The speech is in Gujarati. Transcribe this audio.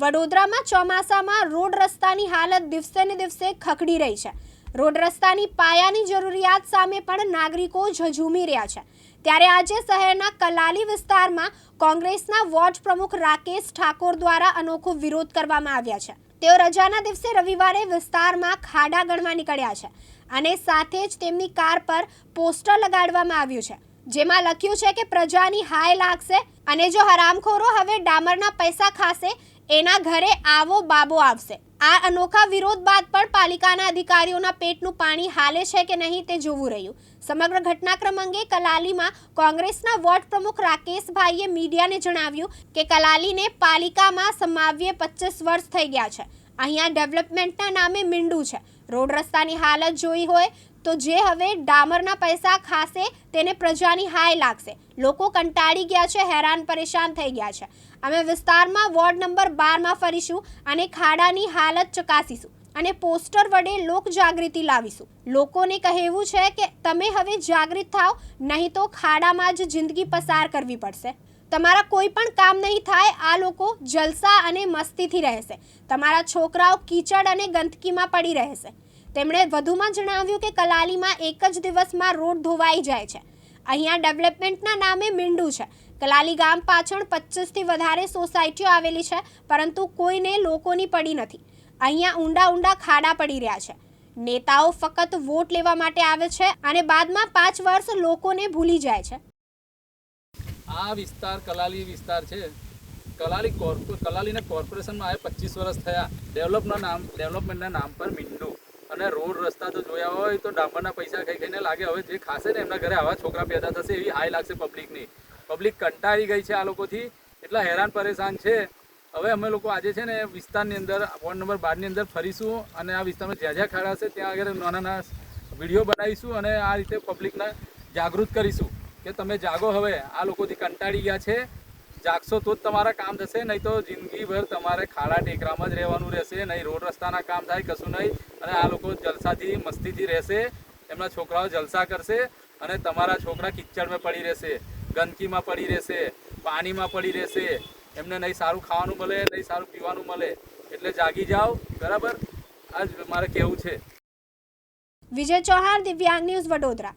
વડોદરામાં ચોમાસામાં રોડ રસ્તાની હાલત દિવસે ને દિવસે ખખડી રહી છે. રોડ રસ્તાની પાયાની જરૂરિયાત સામે પણ નાગરિકો ઝઝૂમી રહ્યા છે. ત્યારે આજે શહેરના કલાલી વિસ્તારમાં કોંગ્રેસના વોર્ડ પ્રમુખ રાકેશ ઠાકોર દ્વારા અનોખો વિરોધ કરવામાં આવ્યા છે. તેઓ રજાના દિવસે રવિવારે વિસ્તારમાં ખાડા ગણવા નીકળ્યા છે અને સાથે જ તેમની કાર પર પોસ્ટર લગાડવામાં આવ્યું છે. જેમાં લખ્યું છે કે પ્રજાની હાય લાગશે અને જો હરામખોરો હવે ડામરના પૈસા ખાશે એના ઘરે આવો બાબો આવશે. આ અનોખા વિરોધ બાદ પણ પાલિકાના અધિકારીઓના પેટનું પાણી હાલે છે કે નહીં તે જોવું રહ્યું. સમગ્ર ઘટનાક્રમ અંગે કલાલીમાં કોંગ્રેસના વોર્ડ પ્રમુખ રાકેશભાઈએ મીડિયાને જણાવ્યું કે કલાલીને પાલિકામાં સમાવ્યે પચીસ વર્ષ થઈ ગયા છે. અહીંયા ડેવલપમેન્ટના નામે મીંડું છે. રોડ રસ્તાની હાલત જોઈ હોય તો જે હવે ડામરના પૈસા ખાશે તેને પ્રજાની હાય લાગશે. લોકો કંટાળી ગયા છે, હેરાન, પરેશાન થઈ ગયા છે. અમે વિસ્તારમાં વોર્ડ નંબર બારમાં ફરીશું અને ખાડાની હાલત ચકાસીશું અને પોસ્ટર વડે લોક જાગૃતિ લાવીશું. લોકોને કહેવું છે કે તમે હવે જાગૃત થાઓ, નહીં તો ખાડામાં જ જિંદગી પસાર કરવી પડશે. તમારા કોઈ પણ કામ નહીં થાય, આ લોકો જલસા અને મસ્તીથી રહેશે. તમારા છોકરાઓ કીચડ અને ગંદકીમાં પડી રહેશે. તેમણે વધુમાં જણાવ્યું કે કલાલીમાં એક જ દિવસમાં રોડ ધોવાઈ જાય છે. અહીંયા ડેવલપમેન્ટના નામે મીંડું છે. કલાલી ગામ પાછળ પચીસથી વધારે સોસાયટીઓ આવેલી છે, પરંતુ કોઈને લોકોની પડી નથી. અહીંયા ઊંડા ઊંડા ખાડા પડી રહ્યા છે. નેતાઓ ફક્ત વોટ લેવા માટે આવે છે અને બાદમાં પાંચ વર્ષ લોકોને ભૂલી જાય છે. આ વિસ્તાર કલાલી વિસ્તાર છે. કલાલી કોર્પો, કલાલીને કોર્પોરેશનમાં આવે પચીસ વર્ષ થયા. ડેવલપના નામ, ડેવલપમેન્ટના નામ પર મીંડું. અને રોડ રસ્તા તો જોયા હોય તો ડામરના પૈસા ખાઈ ખાઈને લાગે. હવે જે ખાશે ને એમના ઘરે આવા છોકરા પેદા થશે એવી હાઈ લાગશે પબ્લિકની પબ્લિક કંટાળી ગઈ છે આ લોકોથી. એટલા હેરાન પરેશાન છે. હવે અમે લોકો આજે છે ને વિસ્તારની અંદર, વોર્ડ નંબર બારની અંદર ફરીશું અને આ વિસ્તારમાં જ્યાં જ્યાં ખાડા હશે ત્યાં આગળ નાના નાના વીડિયો બનાવીશું અને આ રીતે પબ્લિકને જાગૃત કરીશું કે તમે જાગો હવે. આ લોકોથી કંટાળી ગયા છે. જાગશો તો જ તમારા કામ થશે, નહીં તો જિંદગીભર તમારે ખાડા ટેકરામાં જ રહેવાનું રહેશે, નહીં રોડ રસ્તાના કામ થાય, કશું નહીં. અને આ લોકો જલસાથી મસ્તીથી રહેશે, એમના છોકરાઓ જલસા કરશે અને તમારા છોકરા કિચડમાં પડી રહેશે, ગંદકીમાં પડી રહેશે, પાણીમાં પડી રહેશે. એમને નહીં સારું ખાવાનું મળે, નહીં સારું પીવાનું મળે. એટલે જાગી જાઓ, બરાબર? આ જ મારે કહેવું છે. વિજય ચૌહાણ, દિવ્યાંગ ન્યૂઝ વડોદરા.